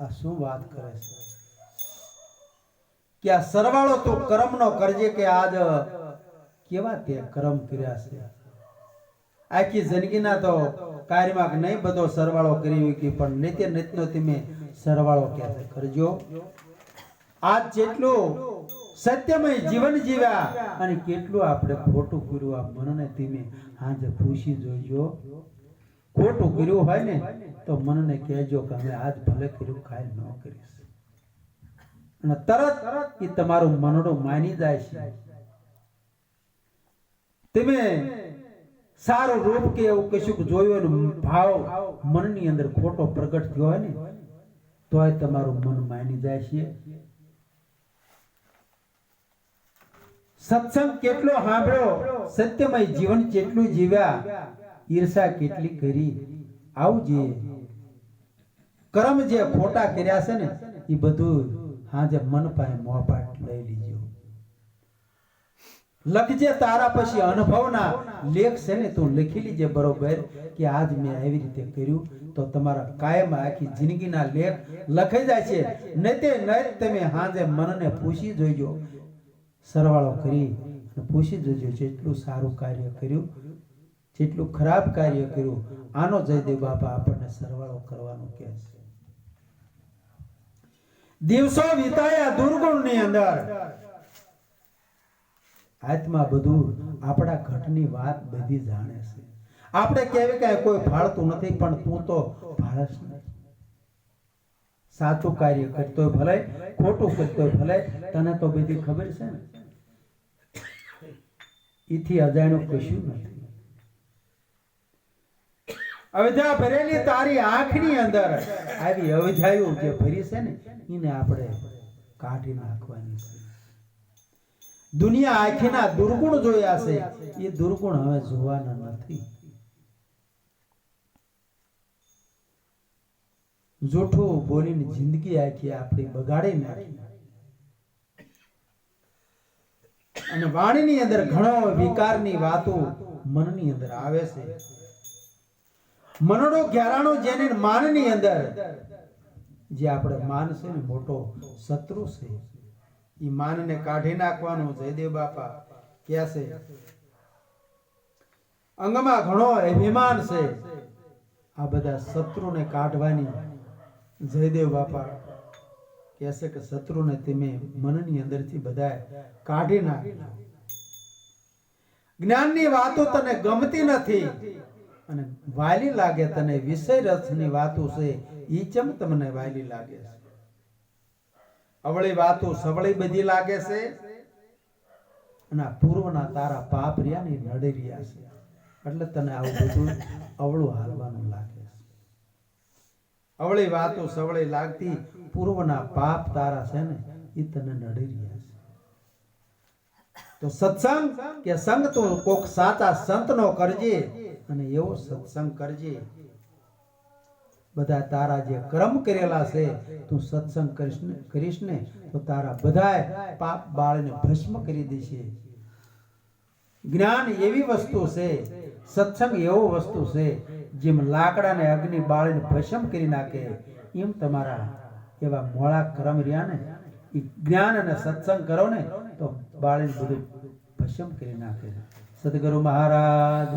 આ શું વાત કરે છે? કે આ સરવાળો તો કર્મનો કરજે કે આજ કેવા તે કર્મ કર્યા છે? આખી જિંદગીના તો કાર્યમાં નહીં બધો સરવાળો કરી કે પણ નિત્ય નિત્યનો તમે સરવાળો ક્યારે કરજો? આજ જેટલું સત્યમય જીવન જીવ્યા અને કેટલું આપણે ખોટું કર્યું, આ મનને તમે આજે ખુશી જોજો. ખોટું કર્યું હોય ને, તો મનને કહેજો કે અમે આજ ભલે કર્યું કાલ ન કરીશ. અને તરત એ તમારું મનડું માની જાય છે. તમે સારું રૂપ કે એવું કશું જોયું ભાવ મનની અંદર ખોટો પ્રગટ થયો હોય ને, તોય તમારું મન માની જાય છે. સત્સંગ કેટલો સાંભળ્યો? સત્યમય જીવન કેટલું જીવ્યા? ઈર્ષા કેટલી કરી? આવજે કર્મ જે ખોટા કર્યા છે ને એ બધું હાજે મન પાસે મોપાટ લઈ લીજો. લખજે તારા પછી અનુભવના લેખ છે ને, તું લખી લીજે બરોબર કે આજ મેં આવી રીતે કર્યું, તો તમારા કાયમ આખી જિંદગીના લેખ લખાઈ જાય છે. નહીં તે નહીં તમે હાજે મનને પૂછી જોઈજો સરવાળો કરી પૂછી જોજો જેટલું સારું કાર્ય કર્યું જેટલું ખરાબ કાર્ય કર્યું, આનો જયદેવ બાપા આપણને સરવાળો કરવાનો કહે છે. દિવસો વિતાયા દુર્ગુણની અંદર. આત્મા બધું આપણા ઘટની વાત બધી જાણે છે. આપણે કહેવી કે કોઈ ફાળતું નથી, પણ તું તો ભાળસ નથી. સાચું કાર્ય કરતો ભલે, ખોટું કરતો ભલે, તને તો બધી ખબર છે ને? એથી અજાણ્યું કશું નથી. અવધા ભરેલી તારી આંખની અંદર આવી અવધાયું જે ભરી છે ને, એને આપણે કાઢી નાખવાની છે. દુનિયા આંખીના દુર્ગુણ જોયા છે, એ દુર્ગુણ હવે જોવાના નથી. જૂઠું બોલીને જિંદગી આખી આપણી બગાડી નાખી. અને વાણીની અંદર ઘણો વિકારની વાતો મનની અંદર આવે છે. મનડો ગ્યારાણો જેને માનની અંદર. જે આપણે માન છે ને, મોટો શત્રુ છે. એ માનને કાઢી નાખવાનો જયદેવ બાપા ક્યાં છે, અંગમાં ઘણો અભિમાન છે. આ બધા શત્રુને કાઢવાની જયદેવ બાપા કહે છે કે, શત્રુને તમે મનની અંદરથી બધા કાઢી નાખજો. જ્ઞાનની વાતો તને ગમતી નથી. અને વાલી લાગે તને વિષય રસની વાતો છે, ઈ ચમ તમને વાલી લાગે છે? અવળી વાતો સવળી બધી લાગે છે? અને પૂર્વના તારા પાપ રહ્યા ને નડી રહ્યા છે. એટલે તને આવું બધું અવળું હાલવાનું લાગે છે. અવળી વાતો સવળી લાગતી પૂર્વના પાપ તારા છે ને એ તને નડી રહ્યા છે. તો સત્સંગ કે સંગ તો કોક સાચા સંતનો કરજે અને એવો સત્સંગ કરજે. બધા તારા જે કર્મ કરેલા છે, તું સત્સંગ કરીશ ને કરીશ ને, તો તારા બધાય પાપ બાળને ભસ્મ કરી દેશે. જ્ઞાન એવી વસ્તુ છે, સત્સંગ એવો વસ્તુ છે, જેમ લાકડાને અગ્નિ બાળીને ભસ્મ કરી નાખે, એમ તમારા એવા મોળા કર્મ રહ્યા ને જ્ઞાન અને સત્સંગ કરો ને તો બાળી બધું ભસ્મ કરી નાખે સદગુરુ મહારાજ.